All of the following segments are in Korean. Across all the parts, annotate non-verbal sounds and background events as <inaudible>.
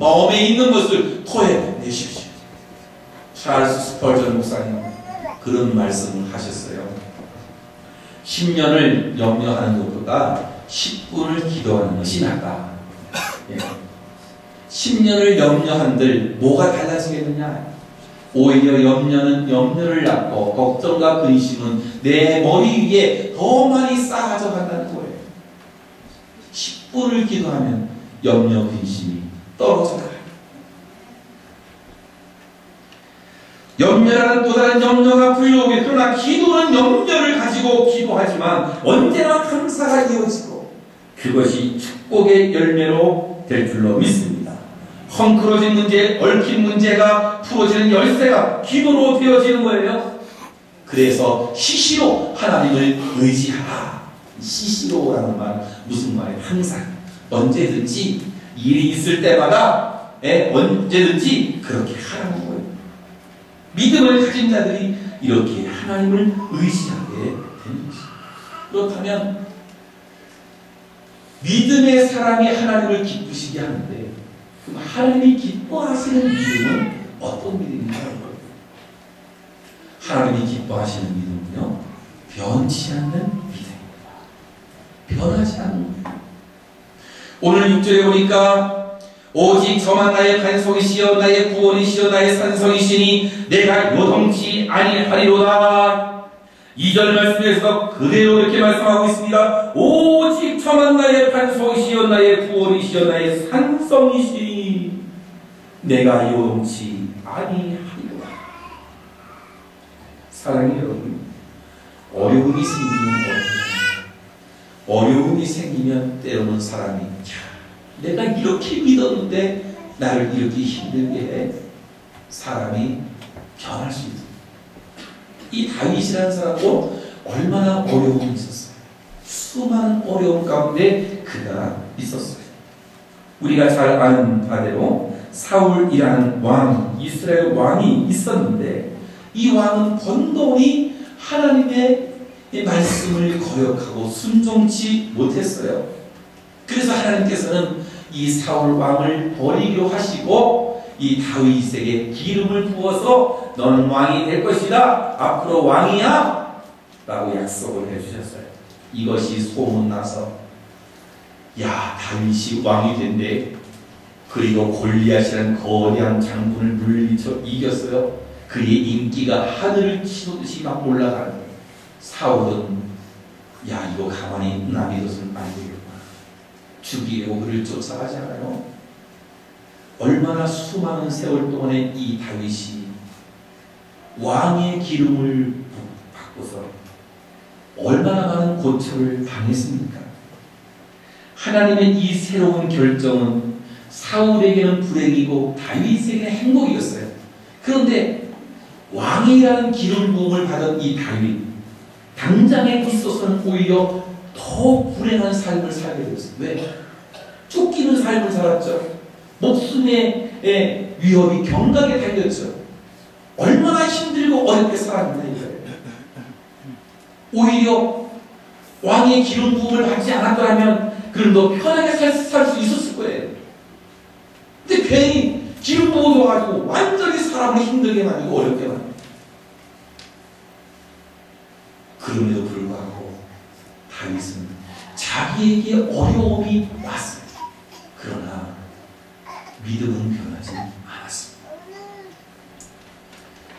마음에 있는 것을 토해내십시오. 찰스 스펄전 목사님 그런 말씀을 하셨어요. 10년을 염려하는 것보다 10분을 기도하는 것이 낫다. 예. 10년을 염려한들 뭐가 달라지겠느냐? 오히려 염려는 염려를 낳고 걱정과 근심은 내 머리 위에 더 많이 쌓아져 간다는 거예요. 10분을 기도하면 염려 근심이 나가요. 염려라는 또 다른 염려가 불려오게 그러나 기도는 염려를 가지고 기도하지만 언제나 감사가 이어지고 그것이 축복의 열매로 될 줄로 믿습니다. 헝클어진 문제, 얽힌 문제가 풀어지는 열쇠가 기도로 되어지는 거예요. 그래서 시시로 하나님을 의지하라. 시시로라는 말 무슨 말이에요? 항상 언제든지 일이 있을 때마다 예, 언제든지 그렇게 하라는 거예요. 믿음을 가진 자들이 이렇게 하나님을 의지하게 되는 것입니다. 그렇다면 믿음의 사람이 하나님을 기쁘시게 하는데 그럼 하나님이 기뻐하시는 믿음은 어떤 믿음인가요? 하나님이 기뻐하시는 믿음은요 변치 않는 믿음입니다. 변하지 않는 믿음. 오늘 6절에 보니까 오직 저만 나의 반석이시여 나의 구원이시여 나의 산성이시니 내가 요동치 아니하리로다. 2절 말씀에서 그대로 이렇게 말씀하고 있습니다. 오직 저만 나의 반석이시여 나의 구원이시여 나의 산성이시니 내가 요동치 아니하리로다. 사랑의 여러분, 어려움이 생기면 어려움이 생기면 때로는 사람이 내가 이렇게 믿었는데 나를 이렇게 힘들게 해 사람이 변할 수 있습니다. 이 다윗이라는 사람도 얼마나 어려움이 있었어요. 수많은 어려움 가운데 그가 있었어요. 우리가 잘 아는 바대로 사울이라는 왕, 이스라엘 왕이 있었는데 이 왕은 번동이 하나님의 말씀을 거역하고 순종치 못했어요. 그래서 하나님께서는 이 사울 왕을 버리려 하시고 이 다윗에게 기름을 부어서 너는 왕이 될 것이다. 앞으로 왕이야. 라고 약속을 해주셨어요. 이것이 소문나서 야 다윗이 왕이 된대. 그리고 골리앗이라는 거대한 장군을 물리쳐 이겼어요. 그의 인기가 하늘을 치듯이 막 올라가는. 사울은 야 이거 가만히 남겨둬서는 안 되겠다. 죽이려고 그를 쫓아가잖아요. 얼마나 수많은 세월 동안에 이 다윗이 왕의 기름을 받고서 얼마나 많은 고초를 당했습니까? 하나님의 이 새로운 결정은 사울에게는 불행이고 다윗에게는 행복이었어요. 그런데 왕이라는 기름 부음을 받은 이 다윗 당장에 있어서는 오히려 더 불행한 삶을 살게 되었어요. 왜? 쫓기는 삶을 살았죠. 목숨의 예, 위협이 경각에 달렸죠. 얼마나 힘들고 어렵게 이거예요. 오히려 왕의 기름 부음을 받지 않았더라면 그럼 더 편하게 살 수 있었을 거예요. 근데 괜히 기름 부음 와가지고 완전히 사람을 힘들게 만들고 어렵게 만들고 그럼에도 불구하고 다윗은 자기에게 어려움이 왔습니다. 그러나 믿음은 변하지 않았습니다.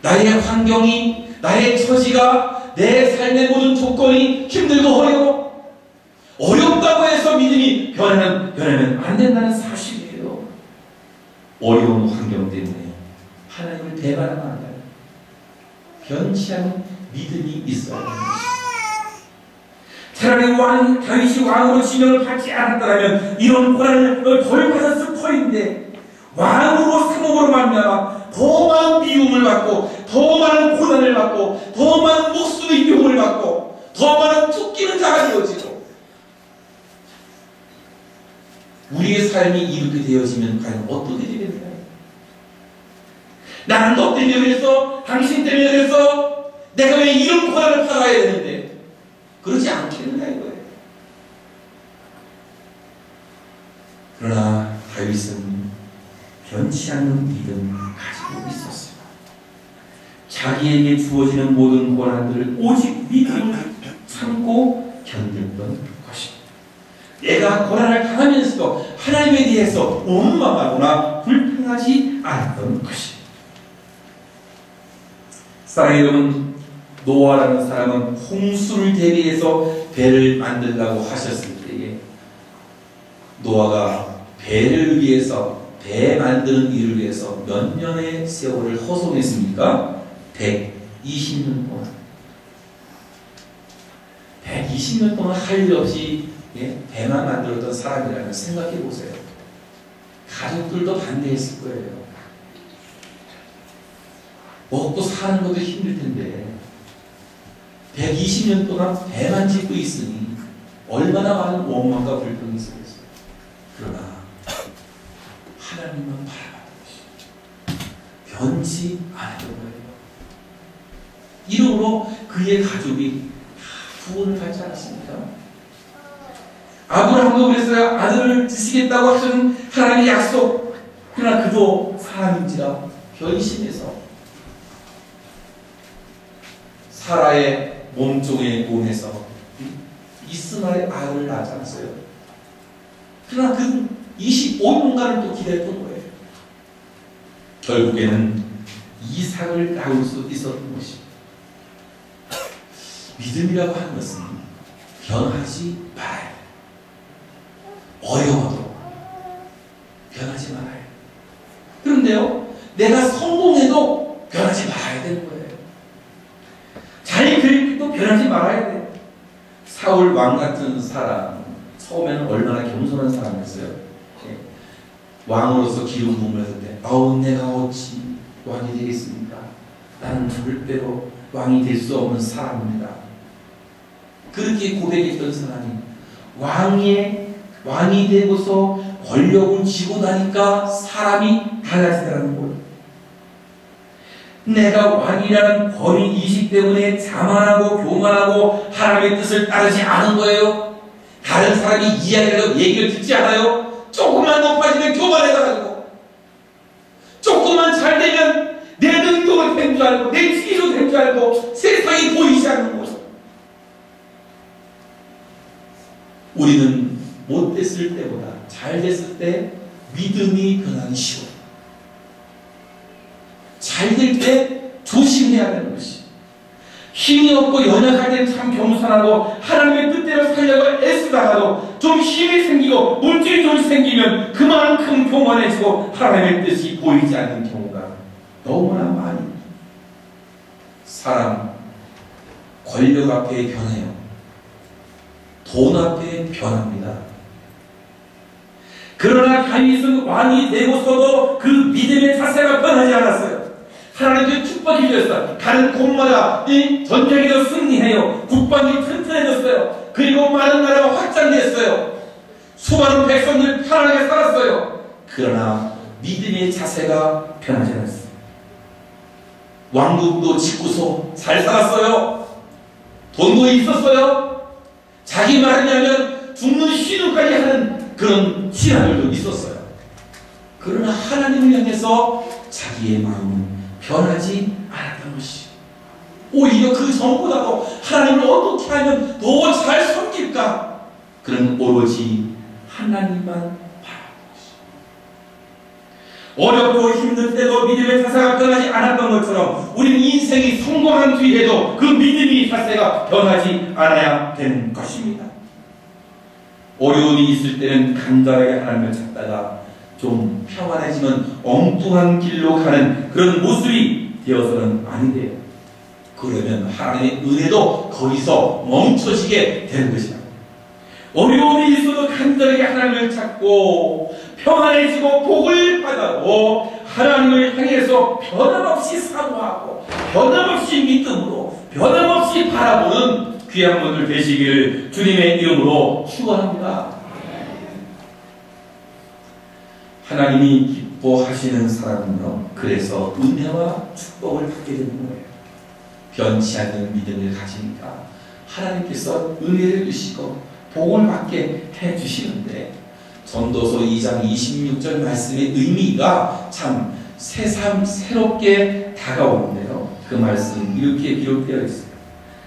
나의 환경이, 나의 처지가, 내 삶의 모든 조건이 힘들고 어려워. 어렵다고 해서 믿음이 변하면, 변하면 안 된다는 사실이에요. 어려운 환경 때문에 하나님을 배반하면 안 돼요. 변치 않은 믿음이 있어야 합니다. 차라리 왕, 다윗이 왕으로 지명을 받지 않았더라면 이런 고난을 덜 받았을 터인데 왕으로 사목으로 말미암아 더 많은 미움을 받고 더 많은 고난을 받고 더 많은 목숨의 위험을 받고 더 많은 쫓기는 자가 되어지고 우리의 삶이 이렇게 되어지면 과연 어떻게 되겠나요? 나는 너 때문에 그래서 당신 때문에 그래서 내가 왜 이런 고난을 받아야 되는데 그러지 않겠느냐 이거예요. 그러나 다윗은 변치 않는 믿음을 가지고 있었어요. 자기에게 주어지는 모든 고난들을 오직 믿음을 참고 견뎠던 것입니다. 내가 고난을 당하면서도 하나님에 대해서 원망하거나 불평하지 않았던 것입니다. 사랑의 여러분, 노아라는 사람은 홍수를 대비해서 배를 만들라고 하셨을 때에 노아가 배를 위해서 배 만드는 일을 위해서 몇 년의 세월을 허송했습니까? 120년 동안. 120년 동안 할 일 없이 예? 배만 만들었던 사람이라면 생각해 보세요. 가족들도 반대했을 거예요. 먹고 사는 것도 힘들 텐데 120년 동안 배만 짓고 있으니 얼마나 많은 원망과 불평이 있었겠어요. 그러나 하나님만 것이 변치 않았던 거예요. 이러므로 그의 가족이 다 구원을 받지 않았습니까? 아브라함도 그랬어요. 아들을 주시겠다고 하신 하나님의 약속. 그러나 그도 사람인지라 변심해서 사라의 몸종의 몸에서 이스마엘 아들을 낳지 않았어요. 그러나 그 25년간을 또 기다렸던 거예요. 결국에는 이삭을 낳을 수 있었던 것입니다. <coughs> 믿음이라고 하는 것은 변하지 말아야 돼요. 어려워도 변하지 말아야 돼요. 그런데요, 내가 성공해도 변하지 말아야 되는 거예요. 잘 그리도 변하지 말아야 돼요. 사울 왕 같은 사람, 처음에는 얼마나 겸손한 사람이었어요. 예. 왕으로서 기름 부음을 했을 때, 아우, 내가 어찌 왕이 되겠습니까? 나는 절대로 왕이 될 수 없는 사람입니다. 그렇게 고백했던 사람이 왕의 왕이 되고서 권력을 쥐고 나니까 사람이 달라지더라는 거예요. 내가 왕이라는 권위 이식 때문에 자만하고 교만하고 하나님의 뜻을 따르지 않은 거예요. 다른 사람이 이야기라도 얘기를 듣지 않아요. 조금만 높아지면 교만해가지고 조금만 잘 되면 내 능력을 된줄 알고 내 지위로 된줄 알고 세상이 보이지 않는 거죠. 우리는 못 됐을 때보다 잘 됐을 때 믿음이 변하기 쉬워요. 잘될 때 조심해야 것이. 힘이 없고 연약할 때참 겸손하고 하나님의 뜻대로 살려고 애쓰다가도 좀 힘이 생기고 물질이 좀 생기면 그만큼 교만해지고 하나님의 뜻이 보이지 않는 경우가 너무나 많이 사람 권력 앞에 변해요. 돈 앞에 변합니다. 그러나 다윗은 왕이 되고서도 그 믿음의 자세가 변하지 않았어요. 하나님께 축복이 주셨어요. 가는 곳마다 이 전쟁에서 승리해요. 국방이 튼튼해졌어요. 그리고 많은 나라가 확장됐어요. 수많은 백성들 편안하게 살았어요. 그러나 믿음의 자세가 변하지 않았어요. 왕국도 짓고서 잘 살았어요. 돈도 있었어요. 자기 말하냐면 죽는 신우까지 하는 그런 신하들도 있었어요. 그러나 하나님을 향해서 자기의 마음은 변하지 않았던 것이 오히려 그 전보다도 하나님을 어떻게 하면 더 잘 섬길까? 그런 오로지 하나님만 어렵고 힘들 때도 믿음의 자세가 변하지 않았던 것처럼 우리는 인생이 성공한 뒤에도 그 믿음의 자세가 변하지 않아야 되는 것입니다. 어려움이 있을 때는 간절하게 하나님을 찾다가 좀 평안해지면 엉뚱한 길로 가는 그런 모습이 되어서는 아니 돼요. 그러면 하나님의 은혜도 거기서 멈춰지게 되는 것이다. 어려움이 있어도 간절하게 하나님을 찾고 평안해지고 복을 받아고 하나님을 향해서 변함없이 사모하고 변함없이 믿음으로 변함없이 바라보는 귀한 분들 되시기를 주님의 이름으로 축원합니다. 하나님이 기뻐하시는 사람은요, 그래서 은혜와 축복을 받게 되는 거예요. 변치 않는 믿음을 가지니까 하나님께서 은혜를 주시고 복을 받게 해 주시는데 전도서 2장 26절 말씀의 의미가 참 새삼 새롭게 다가오는데요. 그 말씀 이렇게 기록되어 있어요.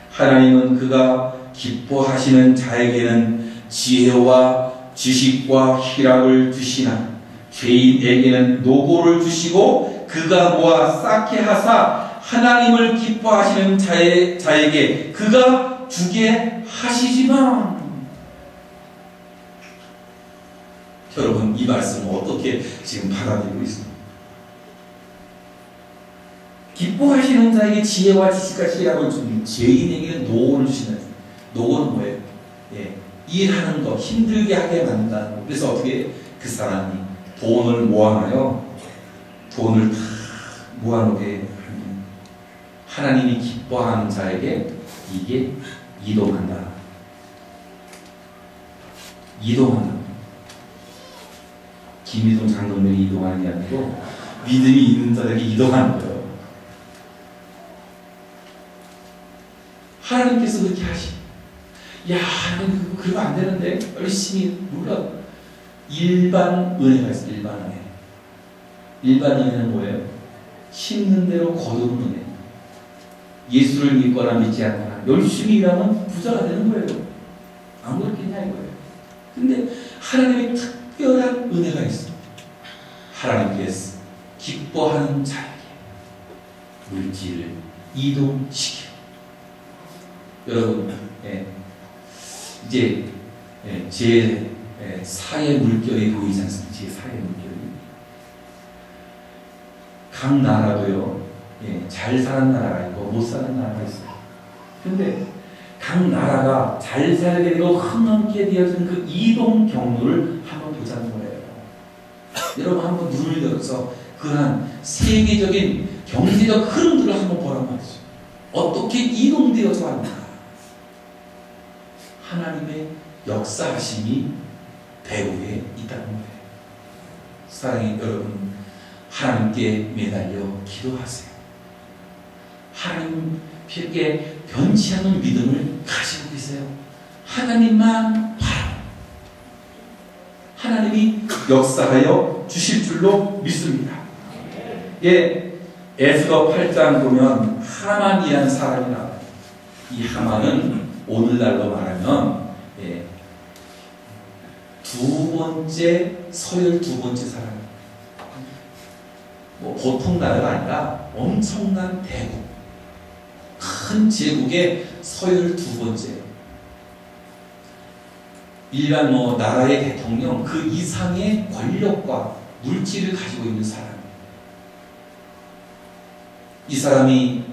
하나님은 그가 기뻐하시는 자에게는 지혜와 지식과 희락을 주시나 죄인에게는 노고를 주시고 그가 모아 쌓게 하사 하나님을 기뻐하시는 자의, 자에게 그가 주게 하시지만 여러분 이 말씀을 어떻게 지금 받아들이고 있습니까? 기뻐하시는 자에게 지혜와 지식과 희락을 주니 죄인에게는 노고를 주시는 노고는 뭐예요? 예, 일하는 거 힘들게 하게 만든다는 거. 그래서 어떻게 그 사람이 돈을 모아놔요. 돈을 다 모아놓게 하면 하나님이 기뻐하는 자에게 이게 이동한다. 이동한다. 김희동 장동민이 이동하는 게 아니고 믿음이 있는 자에게 이동하는 거예요. 하나님께서 그렇게 하시. 야, 그거 그러면 안 되는데 열심히 몰라. 일반 은혜가 있어. 일반 은혜. 일반 은혜는 뭐예요? 심는 대로 거두는 은혜. 예수를 믿거나 믿지 않거나 열심히 일하면 부자가 되는 거예요. 안 그렇겠냐 이거예요. 근데 하나님의 특별한 은혜가 있어. 하나님께서 기뻐하는 자에게 물질을 이동시켜. 여러분, 예, 이제 예, 제 예, 사회 물결이 보이지 않습니까? 제 사회 물결이. 각 나라도요, 예, 잘 사는 나라가 있고 못 사는 나라가 있어요. 근데 각 나라가 잘 살게 되고 흥하게 되어진 그 이동 경로를 한번 보자는 거예요. 여러분 한번 눈을 열어서 그러한 세계적인 경제적 흐름들을 한번 보란 말이죠. 어떻게 이동되어서 왔는가. 하나님의 역사하심이 배후에 있다는 거예요. 사랑의 여러분, 하나님께 매달려 기도하세요. 하나님께 변치 않는 믿음을 가지고 계세요. 하나님만. 하나님이 역사하여 주실 줄로 믿습니다. 예, 에스더 8장 보면 하만이라는 사람이 나와요. 이 하만은 오늘날로 말하면 예, 두 번째 서열 두 번째 사람. 뭐 보통 나라가 아니라 엄청난 대국, 큰 제국의 서열 두 번째. 일반 뭐 나라의 대통령 그 이상의 권력과 물질을 가지고 있는 사람. 이 사람이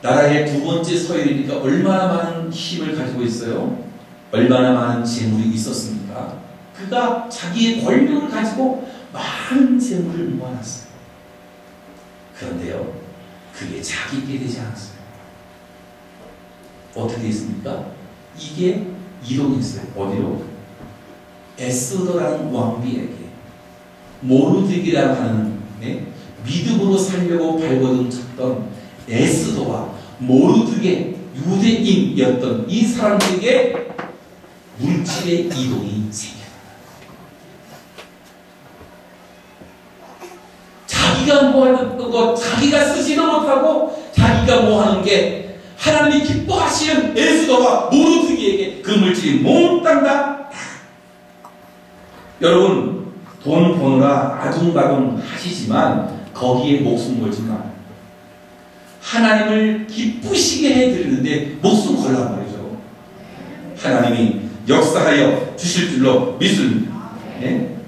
나라의 두 번째 서열이니까 얼마나 많은 힘을 가지고 있어요? 얼마나 많은 재물이 있었습니까? 그가 자기의 권력을 가지고 많은 재물을 모아놨어요. 그런데요, 그게 자기께 되지 않았어요. 어떻게 됐습니까? 이게 이동했어요. 어디로? 에스더라는 왕비에게 모르드기라고 하는 네? 믿음으로 살려고 발버둥 쳤던 에스더와 모르드게 유대인이었던 이 사람들에게 물질의 이동이 생겨요. 자기가 뭐 하는 거, 자기가 쓰지도 못하고 자기가 뭐 하는 게 하나님이 기뻐하시는 에스더와 모르드기에게 그 물질이 몽땅 다 여러분 돈 버느라 아둥바둥 하시지만 거기에 목숨 걸지 마. 하나님을 기쁘시게 해드리는데 목숨 걸란 말이죠. 하나님이 역사하여 주실 줄로 믿습니다. 네?